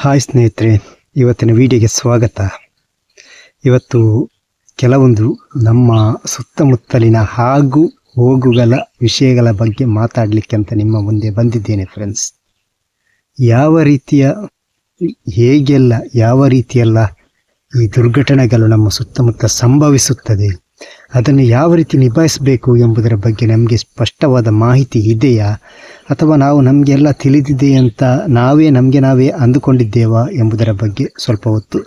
Hi ಸ್ನೇಹಿತರೆ, ಇವತ್ತಿನ ವಿಡಿಯೋಗೆ ಸ್ವಾಗತ. ಇವತ್ತು ಕೆಲವೊಂದು ನಮ್ಮ ಸುತ್ತಮುತ್ತಲಿನ ಹಾಗೂ ಹೋಗುಗಳ ವಿಷಯಗಳ ಬಗ್ಗೆ ಮಾತಾಡಲಿಕ್ಕೆ ಅಂತ ನಿಮ್ಮ ಮುಂದೆ ಬಂದಿದ್ದೇನೆ ಫ್ರೆಂಡ್ಸ್ ಯಾವ ರೀತಿಯ, ಹೇಗೆಲ್ಲ, ಯಾವ ರೀತಿಯೆಲ್ಲ ಈ ದುರ್ಘಟನೆಗಳು ನಮ್ಮ ಸುತ್ತಮುತ್ತ ಸಂಭವಿಸುತ್ತದೆ? ಅದನ್ನು ಯಾವ ರೀತಿ ನಿಭಾಯಿಸಬೇಕು ಎಂಬುದರ ಬಗ್ಗೆ ನಮಗೆ ಸ್ಪಷ್ಟವಾದ ಮಾಹಿತಿ ಇದೆಯಾ? ಅಥವಾ ನಾವು ನಮಗೆಲ್ಲ ತಿಳಿದಿದೆ ಅಂತ ನಾವೇ, ನಮಗೆ ನಾವೇ ಅಂದುಕೊಂಡಿದ್ದೇವಾ ಎಂಬುದರ ಬಗ್ಗೆ ಸ್ವಲ್ಪ ಹೊತ್ತು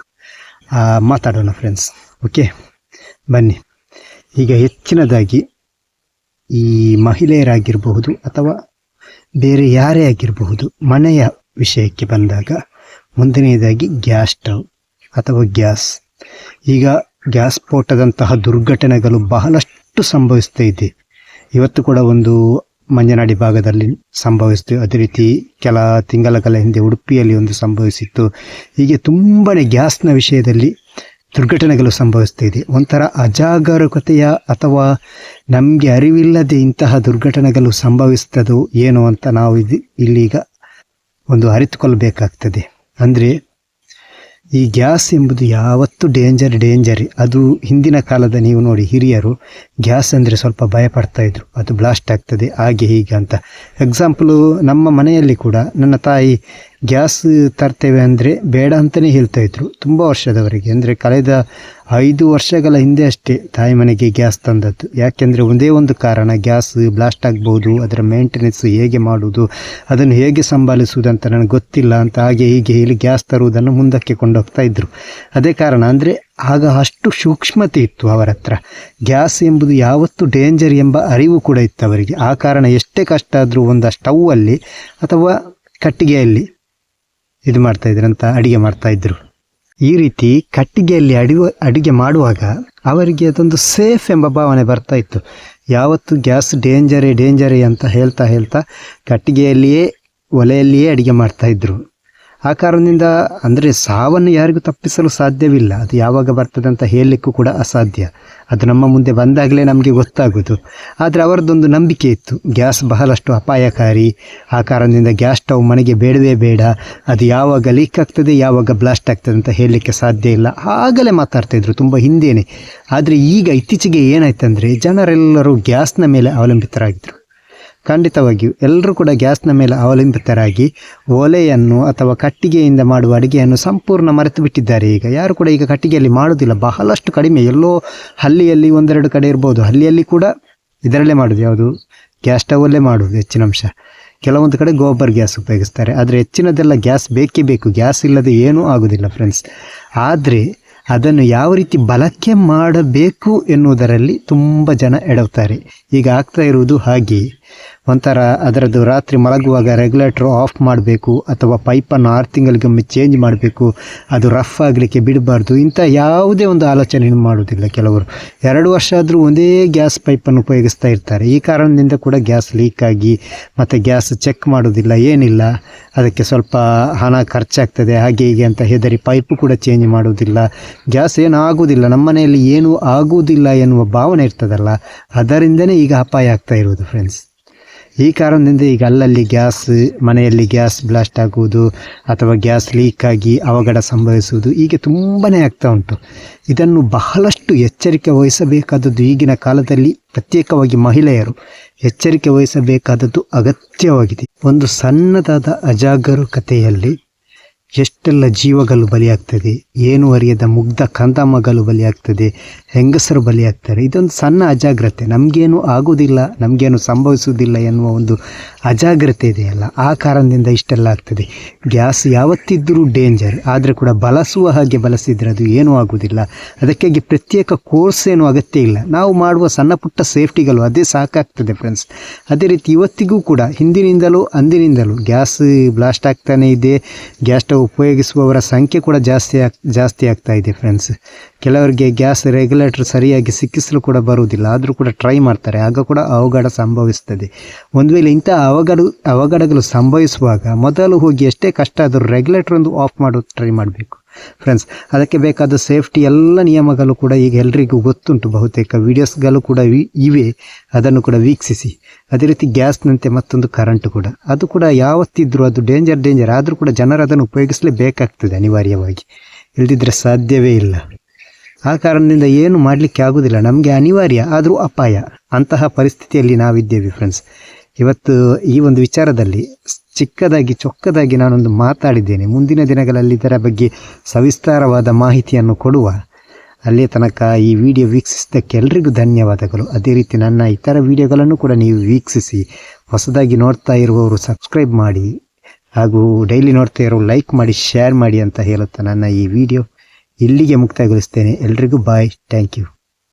ಮಾತಾಡೋಣ ಫ್ರೆಂಡ್ಸ್ ಓಕೆ ಬನ್ನಿ. ಈಗ ಹೆಚ್ಚಿನದಾಗಿ ಈ ಮಹಿಳೆಯರಾಗಿರಬಹುದು ಅಥವಾ ಬೇರೆ ಯಾರೇ ಆಗಿರಬಹುದು, ಮನೆಯ ವಿಷಯಕ್ಕೆ ಬಂದಾಗ ಮುಂದನೆಯದಾಗಿ ಗ್ಯಾಸ್ ಸ್ಟವ್ ಅಥವಾ ಗ್ಯಾಸ್. ಈಗ ಗ್ಯಾಸ್ ಸ್ಫೋಟದಂತಹ ದುರ್ಘಟನೆಗಳು ಬಹಳಷ್ಟು ಸಂಭವಿಸ್ತಾ ಇದೆ. ಇವತ್ತು ಕೂಡ ಒಂದು ಮಂಜನಾಡಿ ಭಾಗದಲ್ಲಿ ಸಂಭವಿಸಿತು. ಅದೇ ರೀತಿ ಕೆಲ ತಿಂಗಳ ಹಿಂದೆ ಉಡುಪಿಯಲ್ಲಿ ಒಂದು ಸಂಭವಿಸಿತ್ತು. ಹೀಗೆ ತುಂಬಾ ಗ್ಯಾಸ್ನ ವಿಷಯದಲ್ಲಿ ದುರ್ಘಟನೆಗಳು ಸಂಭವಿಸ್ತಾ ಇದೆ. ಒಂಥರ ಅಜಾಗರೂಕತೆಯ ಅಥವಾ ನಮಗೆ ಅರಿವಿಲ್ಲದೆ ಇಂತಹ ದುರ್ಘಟನೆಗಳು ಸಂಭವಿಸ್ತದೋ ಏನೋ ಅಂತ ನಾವು ಇದು ಇಲ್ಲೀಗ ಒಂದು ಅರಿತುಕೊಳ್ಳಬೇಕಾಗ್ತದೆ ಅಂದರೆ ಈ ಗ್ಯಾಸ್ ಎಂಬುದು ಯಾವತ್ತೂ ಡೇಂಜರ್ ಡೇಂಜರ್. ಅದು ಹಿಂದಿನ ಕಾಲದ ನೀವು ನೋಡಿ ಹಿರಿಯರು ಗ್ಯಾಸ್ ಅಂದರೆ ಸ್ವಲ್ಪ ಭಯಪಡ್ತಾ ಇದ್ರು. ಅದು ಬ್ಲಾಸ್ಟ್ ಆಗ್ತದೆ, ಹಾಗೆ ಹೀಗೆ ಅಂತ. ಎಕ್ಸಾಂಪಲು ನಮ್ಮ ಮನೆಯಲ್ಲಿ ಕೂಡ ನನ್ನ ತಾಯಿ ಗ್ಯಾಸ್ ತರ್ತೇವೆ ಅಂದರೆ ಬೇಡ ಅಂತಲೇ ಹೇಳ್ತಾ ಇದ್ರು. ತುಂಬ ವರ್ಷದವರೆಗೆ, ಅಂದರೆ ಕಳೆದ ಐದು ವರ್ಷಗಳ ಹಿಂದೆ ಅಷ್ಟೇ ತಾಯಿ ಮನೆಗೆ ಗ್ಯಾಸ್ ತಂದದ್ದು. ಯಾಕೆಂದರೆ ಒಂದೇ ಒಂದು ಕಾರಣ, ಗ್ಯಾಸ್ ಬ್ಲಾಸ್ಟ್ ಆಗ್ಬೋದು, ಅದರ ಮೇಂಟೆನೆನ್ಸ್ ಹೇಗೆ ಮಾಡುವುದು, ಅದನ್ನು ಹೇಗೆ ಸಂಭಾಲಿಸುವುದು ಅಂತ ನನಗೆ ಗೊತ್ತಿಲ್ಲ ಅಂತ ಹಾಗೆ ಹೀಗೆ ಹೇಳಿ ಗ್ಯಾಸ್ ತರುವುದನ್ನು ಮುಂದಕ್ಕೆ ಕೊಂಡೋಗ್ತಾ ಇದ್ದರು ಅದೇ ಕಾರಣ ಅಂದರೆ ಆಗ ಅಷ್ಟು ಸೂಕ್ಷ್ಮತೆ ಇತ್ತು ಅವರ ಹತ್ರ. ಗ್ಯಾಸ್ ಎಂಬುದು ಯಾವತ್ತು ಡೇಂಜರ್ ಎಂಬ ಅರಿವು ಕೂಡ ಇತ್ತು ಅವರಿಗೆ. ಆ ಕಾರಣ ಎಷ್ಟೇ ಕಷ್ಟ ಆದರೂ ಒಂದು ಸ್ಟವ್ವಲ್ಲಿ ಅಥವಾ ಕಟ್ಟಿಗೆಯಲ್ಲಿ ಇದು ಮಾಡ್ತಾ ಇದ್ರಂತ ಅಡಿಗೆ ಮಾಡ್ತಾ ಇದ್ರು. ಈ ರೀತಿ ಕಟ್ಟಿಗೆಯಲ್ಲಿ ಅಡುಗೆ ಅಡುಗೆ ಮಾಡುವಾಗ ಅವರಿಗೆ ಅದೊಂದು ಸೇಫ್ ಎಂಬ ಭಾವನೆ ಬರ್ತಾ ಇತ್ತು. ಯಾವತ್ತು ಗ್ಯಾಸ್ ಡೇಂಜರೇ ಡೇಂಜರೇ ಅಂತ ಹೇಳ್ತಾ ಹೇಳ್ತಾ ಕಟ್ಟಿಗೆಯಲ್ಲಿಯೇ, ಒಲೆಯಲ್ಲಿಯೇ ಅಡಿಗೆ ಮಾಡ್ತಾ ಇದ್ರು. ಆ ಕಾರಣದಿಂದ ಅಂದರೆ ಸಾವನ್ನು ಯಾರಿಗೂ ತಪ್ಪಿಸಲು ಸಾಧ್ಯವಿಲ್ಲ. ಅದು ಯಾವಾಗ ಬರ್ತದೆ ಅಂತ ಹೇಳಲಿಕ್ಕೂ ಕೂಡ ಅಸಾಧ್ಯ. ಅದು ನಮ್ಮ ಮುಂದೆ ಬಂದಾಗಲೇ ನಮಗೆ ಗೊತ್ತಾಗೋದು. ಆದರೆ ಅವರದ್ದೊಂದು ನಂಬಿಕೆ ಇತ್ತು. ಗ್ಯಾಸ್ ಬಹಳಷ್ಟು ಅಪಾಯಕಾರಿ. ಆ ಕಾರಣದಿಂದ ಗ್ಯಾಸ್ ಸ್ಟವ್ ಮನೆಗೆ ಬೇಡವೇ ಬೇಡ. ಅದು ಯಾವಾಗ ಲೀಕ್ ಆಗ್ತದೆ, ಯಾವಾಗ ಬ್ಲಾಸ್ಟ್ ಆಗ್ತದೆ ಅಂತ ಹೇಳಲಿಕ್ಕೆ ಸಾಧ್ಯ ಇಲ್ಲ. ಆಗಲೇ ಮಾತಾಡ್ತಾಯಿದ್ರು ತುಂಬ ಹಿಂದೇನೆ. ಆದರೆ ಈಗ ಇತ್ತೀಚೆಗೆ ಏನಾಯ್ತಂದರೆ ಜನರೆಲ್ಲರೂ ಗ್ಯಾಸ್ನ ಮೇಲೆ ಅವಲಂಬಿತರಾಗಿದ್ದರು ಖಂಡಿತವಾಗಿಯೂ ಎಲ್ಲರೂ ಕೂಡ ಗ್ಯಾಸ್ನ ಮೇಲೆ ಅವಲಂಬಿತರಾಗಿ ಒಲೆಯನ್ನು ಅಥವಾ ಕಟ್ಟಿಗೆಯಿಂದ ಮಾಡುವ ಅಡುಗೆಯನ್ನು ಸಂಪೂರ್ಣ ಮರೆತು ಬಿಟ್ಟಿದ್ದಾರೆ. ಈಗ ಯಾರು ಕೂಡ ಈಗ ಕಟ್ಟಿಗೆಯಲ್ಲಿ ಮಾಡೋದಿಲ್ಲ ಬಹಳಷ್ಟು ಕಡಿಮೆ ಎಲ್ಲೋ ಹಳ್ಳಿಯಲ್ಲಿ ಒಂದೆರಡು ಕಡೆ ಇರ್ಬೋದು. ಹಳ್ಳಿಯಲ್ಲಿ ಕೂಡ ಇದರಲ್ಲೇ ಮಾಡೋದು. ಯಾವುದು? ಗ್ಯಾಸ್ ಸ್ಟವಲ್ಲೇ ಮಾಡೋದು ಹೆಚ್ಚಿನ ಅಂಶ. ಕೆಲವೊಂದು ಕಡೆ ಗೋಬರ್ ಗ್ಯಾಸ್ ಉಪಯೋಗಿಸ್ತಾರೆ. ಆದರೆ ಹೆಚ್ಚಿನದೆಲ್ಲ ಗ್ಯಾಸ್ ಬೇಕೇ ಬೇಕು. ಗ್ಯಾಸ್ ಇಲ್ಲದೆ ಏನೂ ಆಗೋದಿಲ್ಲ ಫ್ರೆಂಡ್ಸ್ ಆದರೆ ಅದನ್ನು ಯಾವ ರೀತಿ ಬಳಕೆ ಮಾಡಬೇಕು ಎನ್ನುವುದರಲ್ಲಿ ತುಂಬ ಜನ ಎಡವ್ತಾರೆ ಈಗ ಆಗ್ತಾ ಇರುವುದು ಹಾಗೆ. ಒಂಥರ ಅದರದ್ದು ರಾತ್ರಿ ಮಲಗುವಾಗ ರೆಗ್ಯುಲೇಟ್ರ್ ಆಫ್ ಮಾಡಬೇಕು ಅಥವಾ ಪೈಪನ್ನು ಆರು ತಿಂಗಳಿಗೊಮ್ಮೆ ಚೇಂಜ್ ಮಾಡಬೇಕು, ಅದು ರಫ್ ಆಗಲಿಕ್ಕೆ ಬಿಡಬಾರ್ದು, ಇಂಥ ಯಾವುದೇ ಒಂದು ಆಲೋಚನೆ ಮಾಡುವುದಿಲ್ಲ ಕೆಲವರು. ಎರಡು ವರ್ಷ ಆದರೂ ಒಂದೇ ಗ್ಯಾಸ್ ಪೈಪನ್ನು ಉಪಯೋಗಿಸ್ತಾ ಇರ್ತಾರೆ. ಈ ಕಾರಣದಿಂದ ಕೂಡ ಗ್ಯಾಸ್ ಲೀಕ್ ಆಗಿ ಮತ್ತು ಗ್ಯಾಸ್ ಚೆಕ್ ಮಾಡೋದಿಲ್ಲ ಏನಿಲ್ಲ. ಅದಕ್ಕೆ ಸ್ವಲ್ಪ ಹಣ ಖರ್ಚಾಗ್ತದೆ, ಹಾಗೆ ಹೀಗೆ ಅಂತ ಹೆದರಿ ಪೈಪು ಕೂಡ ಚೇಂಜ್ ಮಾಡುವುದಿಲ್ಲ. ಗ್ಯಾಸ್ ಏನು ಆಗುವುದಿಲ್ಲ ನಮ್ಮ ಮನೆಯಲ್ಲಿ ಏನೂ ಆಗುವುದಿಲ್ಲ ಎನ್ನುವ ಭಾವನೆ ಇರ್ತದಲ್ಲ, ಅದರಿಂದನೇ ಈಗ ಅಪಾಯ ಆಗ್ತಾ ಇರುವುದು ಫ್ರೆಂಡ್ಸ್ ಈ ಕಾರಣದಿಂದ ಈಗ ಅಲ್ಲಲ್ಲಿ ಗ್ಯಾಸ್, ಮನೆಯಲ್ಲಿ ಗ್ಯಾಸ್ ಬ್ಲಾಸ್ಟ್ ಆಗುವುದು ಅಥವಾ ಗ್ಯಾಸ್ ಲೀಕ್ ಆಗಿ ಅವಘಡ ಸಂಭವಿಸುವುದು ಹೀಗೆ ತುಂಬಾ ಆಗ್ತಾ ಉಂಟು. ಇದನ್ನು ಬಹಳಷ್ಟು ಎಚ್ಚರಿಕೆ ವಹಿಸಬೇಕಾದದ್ದು ಈಗಿನ ಕಾಲದಲ್ಲಿ ಪ್ರತ್ಯೇಕವಾಗಿ ಮಹಿಳೆಯರು. ಎಚ್ಚರಿಕೆ ವಹಿಸಬೇಕಾದದ್ದು ಅಗತ್ಯವಾಗಿದೆ. ಒಂದು ಸಣ್ಣದಾದ ಅಜಾಗರೂಕತೆಯಲ್ಲಿ ಎಷ್ಟೆಲ್ಲ ಜೀವಗಳು ಬಲಿಯಾಗ್ತದೆ, ಏನು ಅರಿಯದ ಮುಗ್ಧ ಕಂದಮ್ಮಗಳು ಬಲಿಯಾಗ್ತದೆ, ಹೆಂಗಸರು ಬಲಿಯಾಗ್ತಾರೆ, ಇದೊಂದು ಸಣ್ಣ ಅಜಾಗ್ರತೆ. ನಮಗೇನು ಆಗುವುದಿಲ್ಲ ನಮಗೇನು ಸಂಭವಿಸುವುದಿಲ್ಲ ಎನ್ನುವ ಒಂದು ಅಜಾಗ್ರತೆ ಇದೆಯಲ್ಲ, ಆ ಕಾರಣದಿಂದ ಇಷ್ಟೆಲ್ಲ ಆಗ್ತದೆ. ಗ್ಯಾಸ್ ಯಾವತ್ತಿದ್ದರೂ ಡೇಂಜರ್, ಆದರೆ ಕೂಡ ಬಳಸುವ ಹಾಗೆ ಬಳಸಿದರೆ ಅದು ಏನೂ ಆಗುವುದಿಲ್ಲ ಅದಕ್ಕಾಗಿ ಪ್ರತ್ಯೇಕ ಕೋರ್ಸ್ ಏನು ಅಗತ್ಯ ಇಲ್ಲ. ನಾವು ಮಾಡುವ ಸಣ್ಣ ಪುಟ್ಟ ಸೇಫ್ಟಿಗಳು ಅದೇ ಸಾಕಾಗ್ತದೆ ಫ್ರೆಂಡ್ಸ್ ಅದೇ ರೀತಿ ಇವತ್ತಿಗೂ ಕೂಡ, ಹಿಂದಿನಿಂದಲೂ ಅಂದಿನಿಂದಲೂ ಗ್ಯಾಸ್ ಬ್ಲಾಸ್ಟ್ ಆಗ್ತಾನೇ ಇದೆ, ಗ್ಯಾಸ್ ಸ್ಟವ್ ಉಪಯೋಗಿಸುವವರ ಸಂಖ್ಯೆ ಕೂಡ ಜಾಸ್ತಿ ಆಗ್, ಜಾಸ್ತಿ ಆಗ್ತಾ ಇದೆ ಫ್ರೆಂಡ್ಸ್ ಕೆಲವರಿಗೆ ಗ್ಯಾಸ್ ರೆಗ್ಯುಲೇಟರ್ ಸರಿಯಾಗಿ ಸಿಕ್ಕಿಸಲು ಕೂಡ ಬರುವುದಿಲ್ಲ. ಆದರೂ ಕೂಡ ಟ್ರೈ ಮಾಡ್ತಾರೆ. ಆಗ ಕೂಡ ಅವಘಡ ಸಂಭವಿಸ್ತದೆ. ಒಂದು ವೇಳೆ ಇಂಥ ಅವಘಡ, ಅವಘಡಗಳು ಸಂಭವಿಸುವಾಗ ಮೊದಲು ಹೋಗಿ ಎಷ್ಟೇ ಕಷ್ಟ ಆದರೂ ರೆಗ್ಯುಲೇಟರ್ ಒಂದು ಆಫ್ ಮಾಡೋದು ಟ್ರೈ ಮಾಡಬೇಕು. ಫ್ರೆಂಡ್ಸ್ ಅದಕ್ಕೆ ಬೇಕಾದ ಸೇಫ್ಟಿ ಎಲ್ಲ ನಿಯಮಗಳು ಕೂಡ ಈಗ ಎಲ್ರಿಗೂ ಗೊತ್ತುಂಟು ಬಹುತೇಕ. ವೀಡಿಯೋಸ್ಗಳು ಕೂಡ ಇವೆ. ಅದನ್ನು ಕೂಡ ವೀಕ್ಷಿಸಿ. ಅದೇ ರೀತಿ ಗ್ಯಾಸ್ನಂತೆ ಮತ್ತೊಂದು ಕರೆಂಟ್ ಕೂಡ. ಅದು ಕೂಡ ಯಾವತ್ತಿದ್ರೂ ಅದು ಡೇಂಜರ್ ಡೇಂಜರ್ ಆದರೂ ಕೂಡ ಜನರು ಅದನ್ನು ಉಪಯೋಗಿಸಲೇಬೇಕಾಗ್ತದೆ ಅನಿವಾರ್ಯವಾಗಿ. ಇಲ್ದಿದ್ರೆ ಸಾಧ್ಯವೇ ಇಲ್ಲ. ಆ ಕಾರಣದಿಂದ ಏನು ಮಾಡಲಿಕ್ಕೆ ಆಗುವುದಿಲ್ಲ ನಮಗೆ ಅನಿವಾರ್ಯ, ಆದರೂ ಅಪಾಯ. ಅಂತಹ ಪರಿಸ್ಥಿತಿಯಲ್ಲಿ ನಾವಿದ್ದೇವೆ ಫ್ರೆಂಡ್ಸ್ ಇವತ್ತು ಈ ಒಂದು ವಿಚಾರದಲ್ಲಿ ಚಿಕ್ಕದಾಗಿ ಚೊಕ್ಕದಾಗಿ ನಾನೊಂದು ಮಾತಾಡಿದ್ದೇನೆ. ಮುಂದಿನ ದಿನಗಳಲ್ಲಿ ಇದರ ಬಗ್ಗೆ ಸವಿಸ್ತಾರವಾದ ಮಾಹಿತಿಯನ್ನು ಕೊಡುವ ಅಲ್ಲಿಯ ತನಕ ಈ ವಿಡಿಯೋ ವೀಕ್ಷಿಸಿದ್ದಕ್ಕೆ ಎಲ್ಲರಿಗೂ ಧನ್ಯವಾದಗಳು. ಅದೇ ರೀತಿ ನನ್ನ ಇತರ ವಿಡಿಯೋಗಳನ್ನು ಕೂಡ ನೀವು ವೀಕ್ಷಿಸಿ, ಹೊಸದಾಗಿ ನೋಡ್ತಾ ಇರುವವರು ಸಬ್ಸ್ಕ್ರೈಬ್ ಮಾಡಿ, ಹಾಗೂ ಡೈಲಿ ನೋಡ್ತಾ ಇರೋ ಲೈಕ್ ಮಾಡಿ, ಶೇರ್ ಮಾಡಿ ಅಂತ ಹೇಳುತ್ತಾ ನನ್ನ ಈ ವಿಡಿಯೋ ಇಲ್ಲಿಗೆ ಮುಕ್ತಾಯಗೊಳಿಸ್ತೇನೆ. ಎಲ್ರಿಗೂ ಬಾಯ್. Thank you.